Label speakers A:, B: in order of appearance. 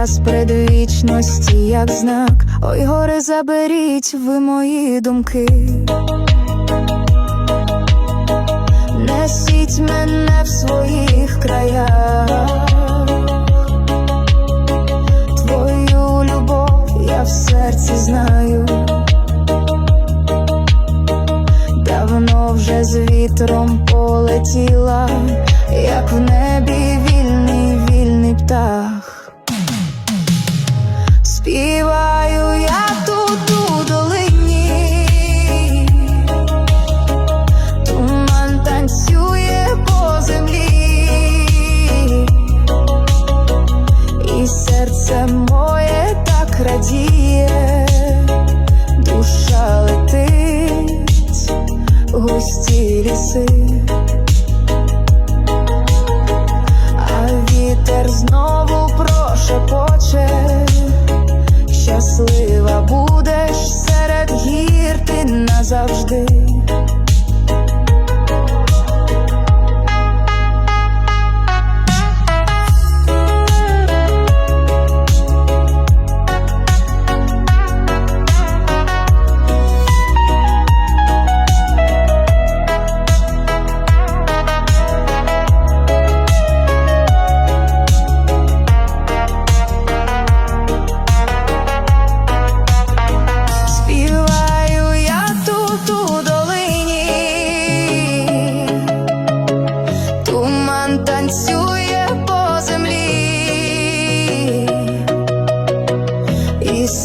A: час предвічності, як знак, ой, горе заберіть ви мої думки. Несіть мене в своїх краях, твою любов я в серці знаю. Давно вже з вітром полетіла, густі ліси. А вітер знову прошепоче, щаслива будеш серед гір ти назавжди.